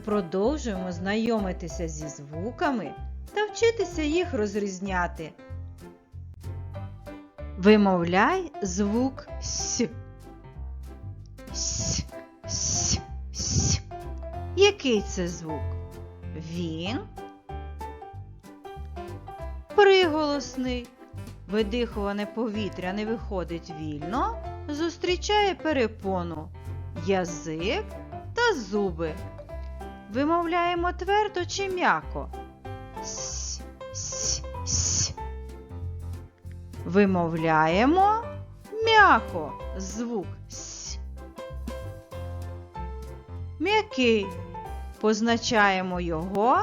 продовжуємо знайомитися зі звуками та вчитися їх розрізняти. Вимовляй звук С. С, С, С. Який це звук? Він приголосний. Видихуване повітря не виходить вільно, зустрічає перепону, язик та зуби. Вимовляємо твердо чи м'яко. С, с, с. Вимовляємо м'яко звук С. М'який. Позначаємо його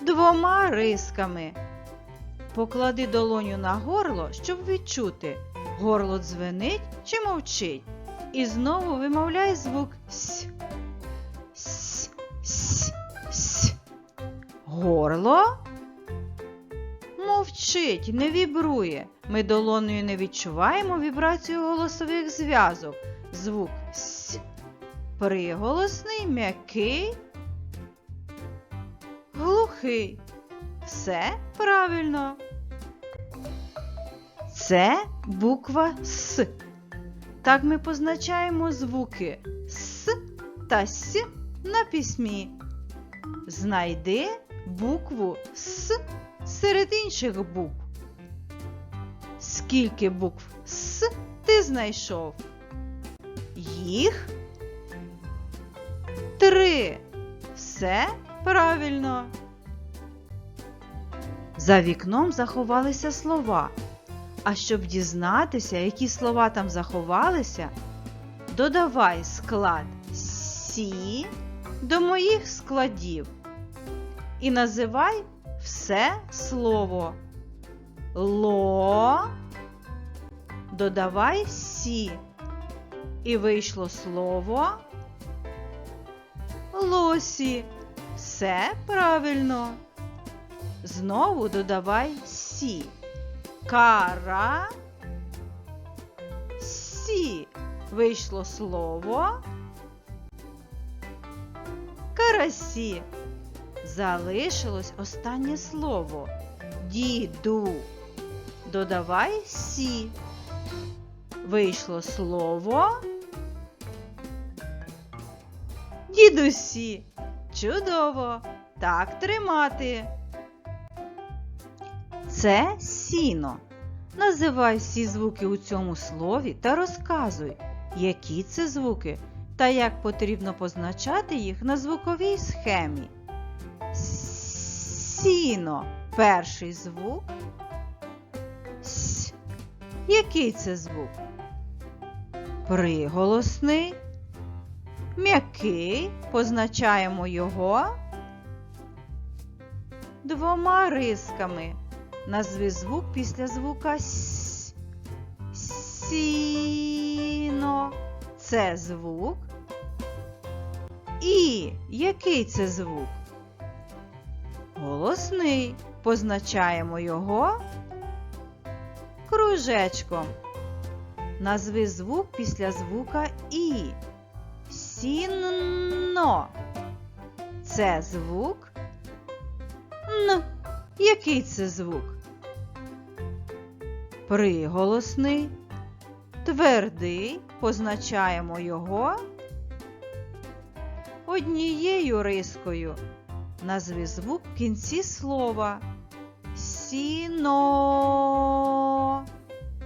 двома рисками. Поклади долоню на горло, щоб відчути, горло дзвенить чи мовчить. І знову вимовляй звук С. Горло мовчить, не вібрує. Ми долоною не відчуваємо вібрацію голосових зв'язок. Звук С. Приголосний, м'який, глухий. Все правильно. Це буква С. Так ми позначаємо звуки С та С на письмі. Знайди букву С серед інших букв. Скільки букв С ти знайшов? Їх три. Все правильно. За вікном заховалися слова. А щоб дізнатися, які слова там заховалися, додавай склад Сі до моїх складів і називай все слово. Ло, додавай сі. І вийшло слово лосі. Все правильно. Знову додавай сі. Кара. Сі. Вийшло слово. Карасі. Залишилось останнє слово. Діду. Додавай сі. Вийшло слово. Дідусі. Чудово. Так тримати. Це сіно. Називай всі звуки у цьому слові та розказуй, які це звуки та як потрібно позначати їх на звуковій схемі. Сіно. Перший звук. С. Який це звук? Приголосний. М'який. Позначаємо його двома рисками. Назви звук після звука С. Сіно. Це звук. І який це звук? Голосний. Позначаємо його кружечком. Назви звук після звука І. Сінно. Це звук Н. Який це звук? Приголосний, твердий, позначаємо його однією рискою. Назви звук в кінці слова. Сіно.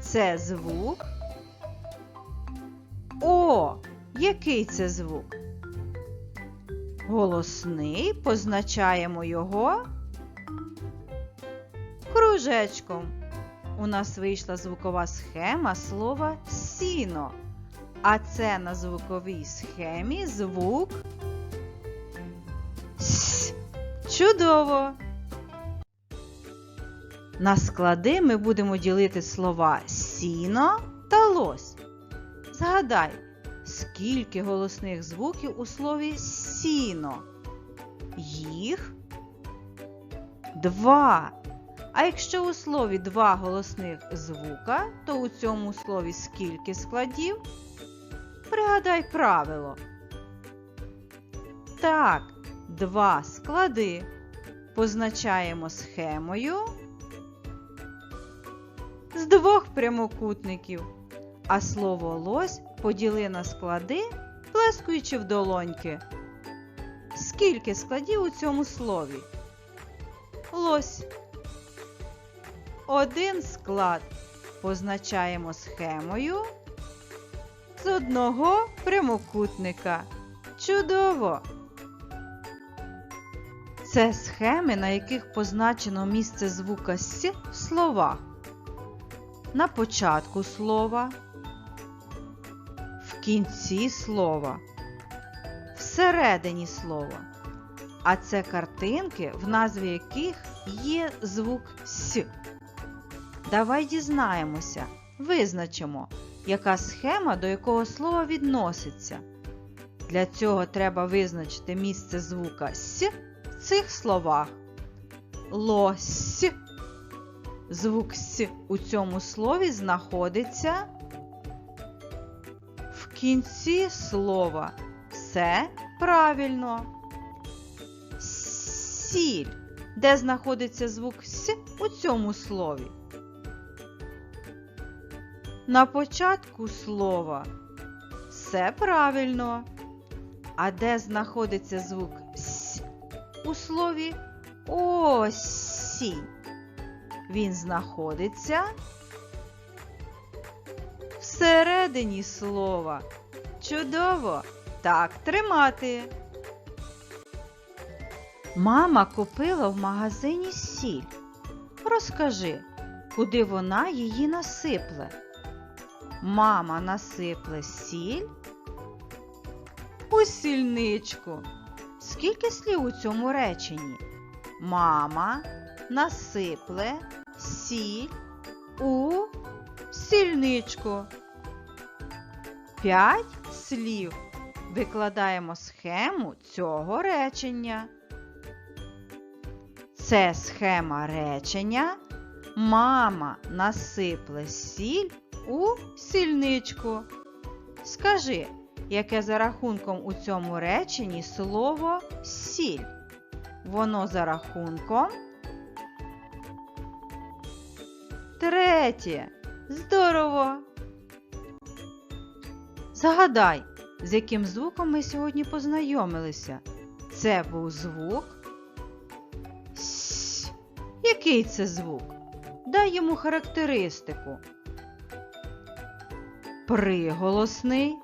Це звук. О, який це звук? Голосний, позначаємо його кружечком. У нас вийшла звукова схема слова сіно. А це на звуковій схемі звук. Чудово! На склади ми будемо ділити слова сіно та лось. Згадай, скільки голосних звуків у слові сіно? Їх два. А якщо у слові два голосних звука, то у цьому слові скільки складів? Пригадай правило. Так, два склади. Позначаємо схемою з двох прямокутників, а слово лось поділи на склади, плескуючи в долоньки. Скільки складів у цьому слові? Лось. Один склад позначаємо схемою з одного прямокутника. Чудово! Це схеми, на яких позначено місце звука С в словах. На початку слова, в кінці слова, всередині слова. А це картинки, в назві яких є звук С. Давай дізнаємося, визначимо, яка схема до якого слова відноситься. Для цього треба визначити місце звука С цих словах. Лось. Звук С у цьому слові знаходиться в кінці слова. Все правильно. Сіль. Де знаходиться звук С у цьому слові? На початку слова. Все правильно. А де знаходиться звук у слові осінь? Він знаходиться всередині слова. Чудово! Так тримати. Мама купила в магазині сіль. Розкажи, куди вона її насипле? Мама насипле сіль у сільничку. Скільки слів у цьому реченні? Мама насипле сіль у сільничку. П'ять слів. Викладаємо схему цього речення. Це схема речення. Мама насипле сіль у сільничку. Скажи, яке за рахунком у цьому реченні слово сіль? Воно за рахунком. Третє. Здорово. Загадай, з яким звуком ми сьогодні познайомилися. Це був звук С. Який це звук? Дай йому характеристику. Приголосний.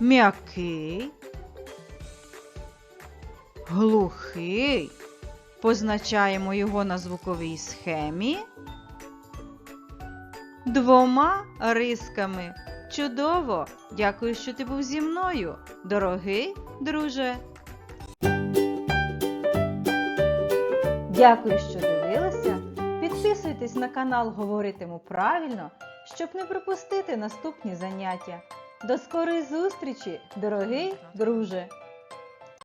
М'який. Глухий. Позначаємо його на звуковій схемі. Двома рисками. Чудово! Дякую, що ти був зі мною, дорогий друже. Дякую, що дивилися. Підписуйтесь на канал Говоритиму правильно, щоб не пропустити наступні заняття. До скорої зустрічі, дорогий друже!